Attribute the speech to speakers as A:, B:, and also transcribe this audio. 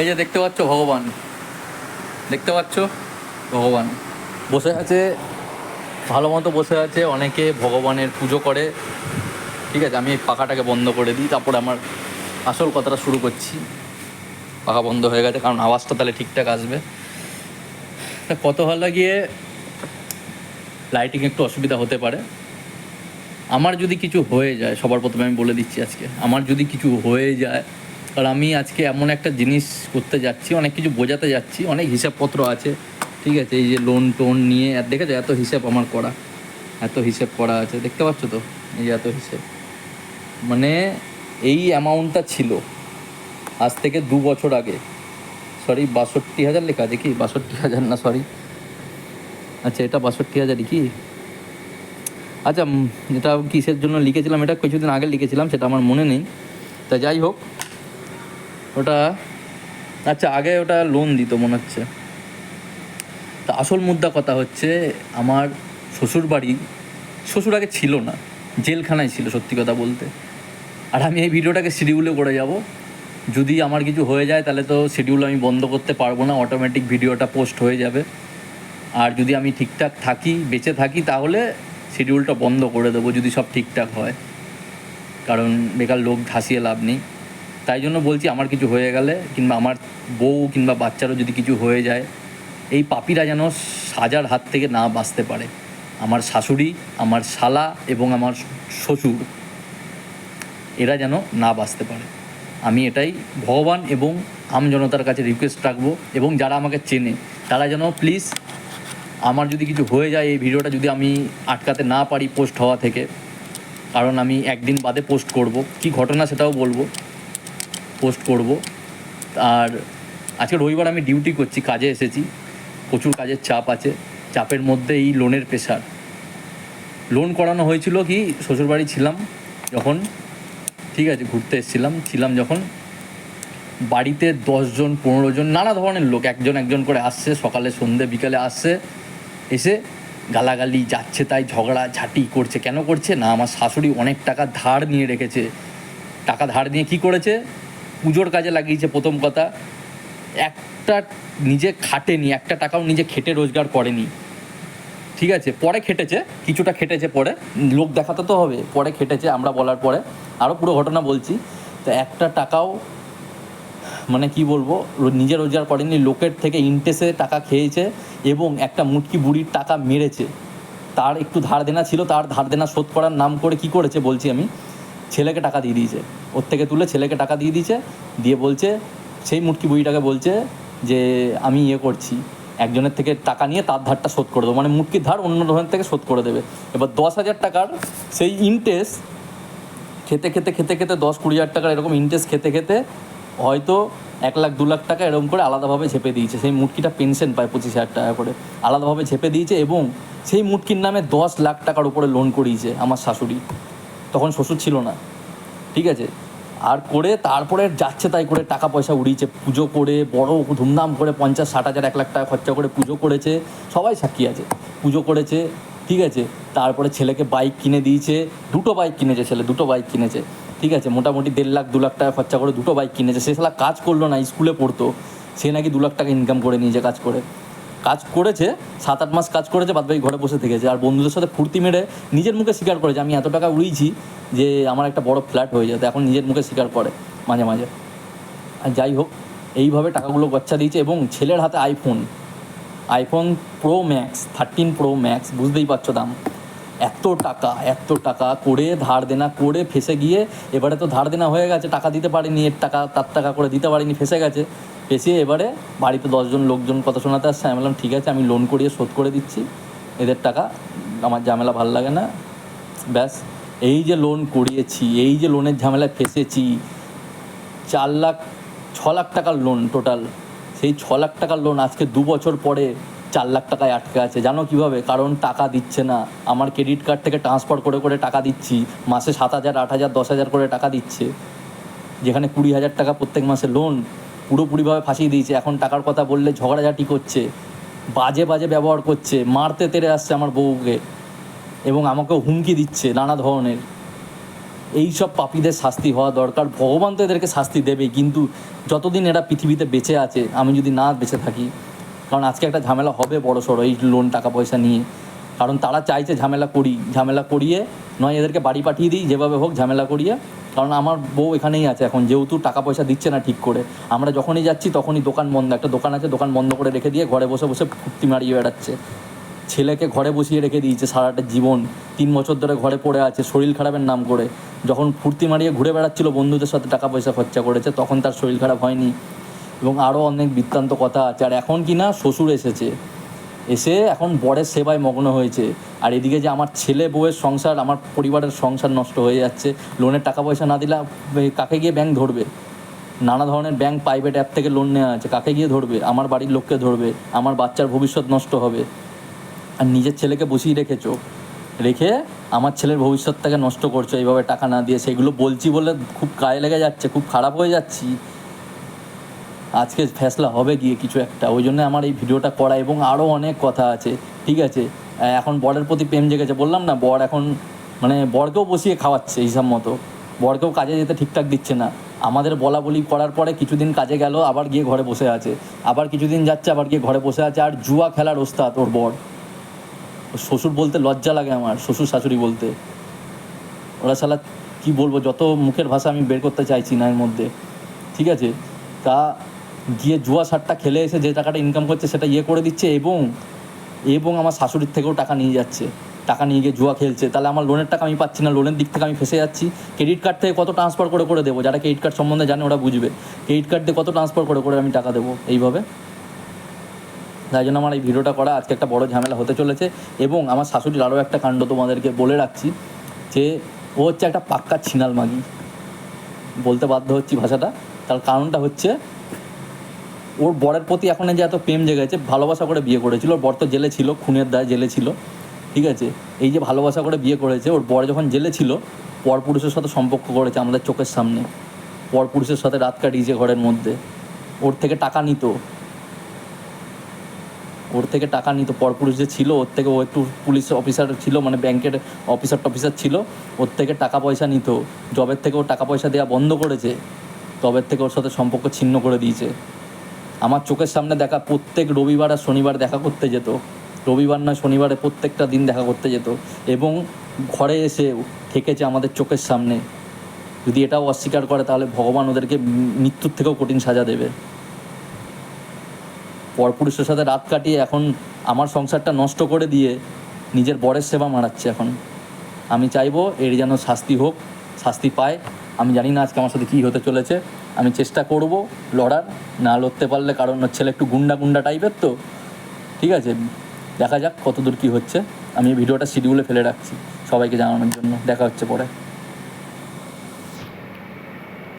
A: এই যে দেখতে পাচ্ছ ভগবান। দেখতে পাচ্ছ? ভগবান। বসে আছে, ভালো মতো বসে আছে, অনেকে ভগবানের পুজো করে। ঠিক আছে, আমি পাখাটাকে বন্ধ করে দিই, তারপরে আমার আসল কথাটা শুরু করছি। পাখা বন্ধ হয়ে গেছে, কারণ আওয়াজটা তাহলে ঠিকঠাক আসবে। কত ভালো গিয়ে লাইটিং একটু অসুবিধা হতে পারে। আমার যদি কিছু হয়ে যায়, সবার প্রথমে আমি বলে দিচ্ছি আজকে, আমার যদি কিছু হয়ে যায় আর আমি আজকে এমন একটা জিনিস করতে যাচ্ছি, অনেক কিছু বোঝাতে যাচ্ছি, অনেক হিসাবপত্র আছে, ঠিক আছে? এই যে লোন টোন নিয়ে, আর দেখেছ এত হিসাব আমার করা, এত হিসেব করা আছে, দেখতে পাচ্ছ তো? এই যে এত হিসেব। মানে এই অ্যামাউন্টটা ছিল আজ থেকে দু বছর আগে। সরি বাষট্টি হাজার লেখা আছে কি? বাষট্টি হাজার না সরি আচ্ছা এটা বাষট্টি হাজারই কি? আচ্ছা এটা কিসের জন্য লিখেছিলাম? এটা কিছুদিন আগে লিখেছিলাম, সেটা আমার মনে নেই। তা যাই হোক ওটা আচ্ছা আগে ওটা লোন দিত মনে হচ্ছে। তা আসল মুদ্রা কথা হচ্ছে, আমার শ্বশুর বাড়ি শ্বশুর আগে ছিল না, জেলখানায় ছিল সত্যি কথা বলতে। আর আমি এই ভিডিওটাকে শিডিউলে করে যাব। যদি আমার কিছু হয়ে যায়, তাহলে তো শিডিউল আমি বন্ধ করতে পারব না অটোমেটিক ভিডিওটা পোস্ট হয়ে যাবে। আর যদি আমি ঠিকঠাক থাকি, বেঁচে থাকি, তাহলে শিডিউলটা বন্ধ করে দেবো, যদি সব ঠিকঠাক হয়। কারণ বেকার লোক ধাসিয়ে লাভ নেই। তাই জন্য বলছি আমার কিছু হয়ে গেলে কিংবা আমার বউ কিংবা বাচ্চারও যদি কিছু হয়ে যায়, এই পাপিরা যেন সাজার হাত থেকে না বাঁচতে পারে। আমার শাশুড়ি, আমার শালা এবং আমার শ্বশুর, এরা যেন না বাঁচতে পারে। আমি এটাই ভগবান এবং আম জনতার কাছে রিকোয়েস্ট রাখব এবং যারা আমাকে চেনে, তারা যেন প্লিজ আমার যদি কিছু হয়ে যায়, এই ভিডিওটা যদি আমি আটকাতে না পারি পোস্ট হওয়া থেকে, কারণ আমি একদিন বাদে পোস্ট করব। কি ঘটনা সেটাও বলব। পোস্ট করব। আর আজকে রবিবার আমি ডিউটি করছি, কাজে এসেছি। প্রচুর কাজের চাপ আছে। চাপের মধ্যে এই লোনের প্রেশার লোন করানো হয়েছিল কি, শ্বশুরবাড়ি ছিলাম যখন, ঠিক আছে, ঘুরতে এসেছিলাম। ছিলাম যখন বাড়িতে দশজন পনেরো জন নানা ধরনের লোক, একজন একজন করে আসছে, সকালে, সন্ধে, বিকালে আসছে, এসে গালাগালি যাচ্ছে, তাই ঝগড়া, ঝাঁটি করছে। কেন করছে? না, আমার শাশুড়ি অনেক টাকা ধার নিয়ে রেখেছে। টাকা ধার নিয়ে কি করেছে? পুজোর কাজে লাগিয়েছে প্রথম কথা। একটা নিজে খাটেনি, একটা টাকাও নিজে খেটে রোজগার করেনি। ঠিক আছে, পরে খেটেছে, কিছুটা খেটেছে পরে। লোক দেখাতে তো হবে, পরে খেটেছে আমরা বলার পরে। আরও পুরো ঘটনা বলছি, তো একটা টাকাও মানে কি বলব নিজে রোজগার করেনি, লোকের থেকে ইন্টেসে টাকা খেয়েছে এবং একটা মুটকি বুড়ির টাকা মেরেছে। তার একটু ধার দেনা ছিল, তার ধার দেনা শোধ করার নাম করে কি করেছে বলছি আমি, ছেলেকে টাকা দিয়ে দিয়েছে। ওর থেকে তুলে ছেলেকে টাকা দিয়ে দিয়েছে, দিয়ে বলছে, সেই মুটকি বুড়িটাকে বলছে যে, আমি ইয়ে করছি, একজনের থেকে টাকা নিয়ে তার ধারটা শোধ করে দেবো। মানে মুটকির ধার অন্য ধরনের থেকে শোধ করে দেবে। এবার দশ হাজার টাকার সেই ইন্টারেস্ট খেতে খেতে খেতে খেতে দশ কুড়ি হাজার টাকার এরকম ইন্টারেস্ট খেতে খেতে হয়তো এক লাখ, দু লাখ টাকা এরকম করে আলাদাভাবে ঝেপে দিয়েছে। সেই মুটকিটা পেনশন পায় পঁচিশ হাজার টাকা করে। আলাদাভাবে ঝেপে দিয়েছে এবং সেই মুটকির নামে দশ লাখ টাকার উপরে লোন করিয়েছে আমার শাশুড়ি। তখন শ্বশুর ছিল না। ঠিক আছে? আর করে তারপরে যাচ্ছে তাই করে টাকা পয়সা উড়িয়েছে। পুজো করে, বড় ধুমধাম করে পঞ্চাশ, ষাট হাজার, এক লাখ টাকা খরচা করে পুজো করেছে। সবাই সাক্ষী আছে। পুজো করেছে, ঠিক আছে? তারপরে ছেলেকে বাইক কিনে দিয়েছে। দুটো বাইক কিনেছে ছেলে, দুটো বাইক কিনেছে। ঠিক আছে? মোটামুটি দেড় লাখ, দু লাখ টাকা খরচা করে দুটো বাইক কিনেছে। সে সালা কাজ করল না, স্কুলে পড়তো। সে নাকি দু লাখ টাকা ইনকাম করে নিয়েছে কাজ করে। কাজ করেছে, সাত আট মাস কাজ করেছে, বাদ ঘরে বসে থেকেছে। আর বন্ধুদের সাথে ফুর্তি মেরে নিজের মুখে স্বীকার করেছে আমি এত টাকা উড়িয়েছি যে আমার একটা বড় ফ্ল্যাট হয়ে যেত, এখন নিজের মুখে স্বীকার করে মাঝে মাঝে। আর যাই হোক, এইভাবে টাকাগুলো গচ্ছা দিয়েছে এবং ছেলের হাতে iPhone iPhone pro max thirteen pro max বুঝতেই পারছ দাম। এত টাকা এত টাকা করে ধার দেনা করে ফেসে গিয়ে, এবারে তো ধার দেনা হয়ে গেছে, টাকা দিতে পারিনি, এর টাকা, তার টাকা করে দিতে পারিনি, ফেসে গেছে। ফেসে এবারে বাড়িতে দশজন লোকজন কথা শোনাতে আসছে। আমি বললাম, ঠিক আছে, আমি লোন করিয়ে শোধ করে দিচ্ছি। এদের টাকা, আমার ঝামেলা ভালো লাগে না। ব্যাস, এই যে লোন করিয়েছি, এই যে লোনের ঝামেলায় ফেসেছি, চার লাখ, ছ লাখ টাকার লোন টোটাল সেই ছ লাখ টাকার লোন আজকে দু বছর পরে চার লাখ টাকায় আটকে আছে। জানো কীভাবে? কারণ টাকা দিচ্ছে না। আমার ক্রেডিট কার্ড থেকে ট্রান্সফার করে করে টাকা দিচ্ছি। মাসে সাত হাজার, আট হাজার, দশ হাজার করে টাকা দিচ্ছে। যেখানে কুড়ি হাজার টাকা প্রত্যেক মাসে লোন পুরোপুরিভাবে ফাঁসিয়ে দিয়েছে। এখন টাকার কথা বললে ঝগড়াঝাটি করছে, বাজে বাজে ব্যবহার করছে, মারতে তেড়ে আসছে আমার বউকে এবং আমাকেও হুমকি দিচ্ছে নানা ধরনের। এই সব পাপীদের শাস্তি হওয়া দরকার। ভগবান তো এদেরকে শাস্তি দেবে কিন্তু যতদিন এরা পৃথিবীতে বেঁচে আছে, আমি যদি না বেঁচে থাকি, কারণ আজকে একটা ঝামেলা হবে বড় সড়ো এই লোন টাকা পয়সা নিয়ে। কারণ তারা চাইছে ঝামেলা করি, ঝামেলা করিয়ে নয় এদেরকে বাড়ি পাঠিয়ে দিই, যেভাবে হোক ঝামেলা করিয়ে কারণ আমার বউ এখানেই আছে এখন, যেহেতু টাকা পয়সা দিচ্ছে না ঠিক করে। আমরা যখনই যাচ্ছি তখনই দোকান বন্ধ, একটা দোকান আছে, দোকান বন্ধ করে রেখে দিয়ে ঘরে বসে বসে ফুর্তি মারিয়ে বেড়াচ্ছে। ছেলেকে ঘরে বসিয়ে রেখে দিয়েছে সারাটা জীবন, তিন বছর ধরে ঘরে পড়ে আছে, শরীর খারাপের নাম করে। যখন ফুর্তি মারিয়ে ঘুরে বেড়াচ্ছিল, বন্ধুদের সাথে টাকা পয়সা খরচা করেছে, তখন তার শরীর খারাপ হয়নি। এবং আরও অনেক বৃত্তান্ত কথা আছে। আর এখন কি না, শ্বশুর এসেছে। এসে এখন বরের সেবায় মগ্ন হয়েছে। আর এদিকে যে আমার ছেলে বউয়ের সংসার, আমার পরিবারের সংসার নষ্ট হয়ে যাচ্ছে। লোনের টাকা পয়সা না দিলে কাকে গিয়ে ব্যাংক ধরবে? নানা ধরনের ব্যাংক প্রাইভেট অ্যাপ থেকে লোন নেওয়া আছে, কাকে গিয়ে ধরবে? আমার বাড়ির লোককে ধরবে, আমার বাচ্চার ভবিষ্যৎ নষ্ট হবে। আর নিজের ছেলেকে বসিয়ে রেখেছো, রেখে আমার ছেলের ভবিষ্যৎটাকে নষ্ট করছ, এইভাবে টাকা না দিয়ে। সেগুলো বলছি বলে খুব গায়ে লেগে যাচ্ছে, খুব খারাপ হয়ে যাচ্ছি। আজকে ফেসলা হবে গিয়ে কিছু একটা। ওই জন্য আমার এই ভিডিওটা করা এবং আরও অনেক কথা আছে, ঠিক আছে? এখন বরের প্রতি প্রেম জেগেছে। বললাম না, বর এখন মানে বরকেও বসিয়ে খাওয়াচ্ছে হিসাব মতো। বরকেও কাজে যেতে ঠিকঠাক দিচ্ছে না। আমাদের বলা বলি করার পরে কিছুদিন কাজে গেল, আবার গিয়ে ঘরে বসে আছে। আবার কিছুদিন যাচ্ছে, আবার গিয়ে ঘরে বসে আছে। আর জুয়া খেলার ওস্তাদ ওর বর। শ্বশুর বলতে লজ্জা লাগে আমার, শ্বশুর শাশুড়ি বলতে। ওরা শালা কি বলব, যত মুখের ভাষা আমি বের করতে চাইছি না এর মধ্যে, ঠিক আছে? তা গিয়ে জুয়া সারটা খেলে এসে যে টাকাটা ইনকাম করছে সেটা ইয়ে করে দিচ্ছে এবং এবং আমার শাশুড়ির থেকেও টাকা নিয়ে যাচ্ছে। টাকা নিয়ে গিয়ে জুয়া খেলছে। তাহলে আমার লোনের টাকা আমি পাচ্ছি না লোনের দিক থেকে আমি ফেসে যাচ্ছি। ক্রেডিট কার্ড থেকে কত ট্রান্সফার করে করে দেবো? যারা ক্রেডিট কার্ড সম্বন্ধে জানে ওরা বুঝবে। ক্রেডিট কার্ড দিয়ে কত ট্রান্সফার করে করে আমি টাকা দেবো এইভাবে। তাই জন্য আমার এই ভিডিওটা করা আজকে একটা বড় ঝামেলা হতে চলেছে। এবং আমার শাশুড়ির আরও একটা কাণ্ড তোমাদেরকে বলে রাখছি যে, ও হচ্ছে একটা পাক্কা ছিনাল মাগি বলতে বাধ্য হচ্ছি ভাষাটা। তার কারণটা হচ্ছে ওর বরের প্রতি এখন যে এত প্রেম জেগেছে, ভালোবাসা করে বিয়ে করেছিল। ওর বর তো জেলে ছিল, খুনের দায় জেলে ছিল, ঠিক আছে? এই যে ভালোবাসা করে বিয়ে করেছে, ওর বর যখন জেলে ছিল, পরপুরুষের সাথে সম্পর্ক করেছে আমাদের চোখের সামনে। পরপুরুষের সাথে রাত কাটিয়েছে ঘরের মধ্যে। ওর থেকে টাকা নিত। ওর থেকে টাকা নিত। পরপুরুষ যে ছিল, ওর থেকে ও একটু পুলিশ অফিসার ছিল মানে ব্যাংকের অফিসার টফিসার ছিল, ওর থেকে টাকা পয়সা নিত। জবের থেকে ও টাকা পয়সা দেওয়া বন্ধ করেছে, তবের থেকে ওর সাথে সম্পর্ক ছিন্ন করে দিয়েছে। আমার চোখের সামনে দেখা প্রত্যেক রবিবার আর শনিবার দেখা করতে যেত। রবিবার না শনিবারে প্রত্যেকটা দিন দেখা করতে যেত। এবং ঘরে এসে থেকেছে আমাদের চোখের সামনে। যদি এটাও অস্বীকার করে, তাহলে ভগবান ওদেরকে মৃত্যুর থেকেও কঠিন সাজা দেবে। পরপুরুষের সাথে রাত কাটিয়ে এখন আমার সংসারটা নষ্ট করে দিয়ে নিজের বরের সেবা মারাচ্ছে এখন। আমি চাইব এর যেন শাস্তি হোক, শাস্তি পায়। আমি জানি না আজকে আমার সাথে কী হতে চলেছে। আমি চেষ্টা করব লড়ার, না লড়তে পারলে কারণ ওর ছেলে একটু গুন্ডা গুন্ডা টাইপের তো। ঠিক আছে, দেখা যাক কতদূর কী হচ্ছে। আমি ভিডিওটা শিডিউলে ফেলে রাখছি। সবাইকে জানানোর জন্য। দেখা হচ্ছে পরে।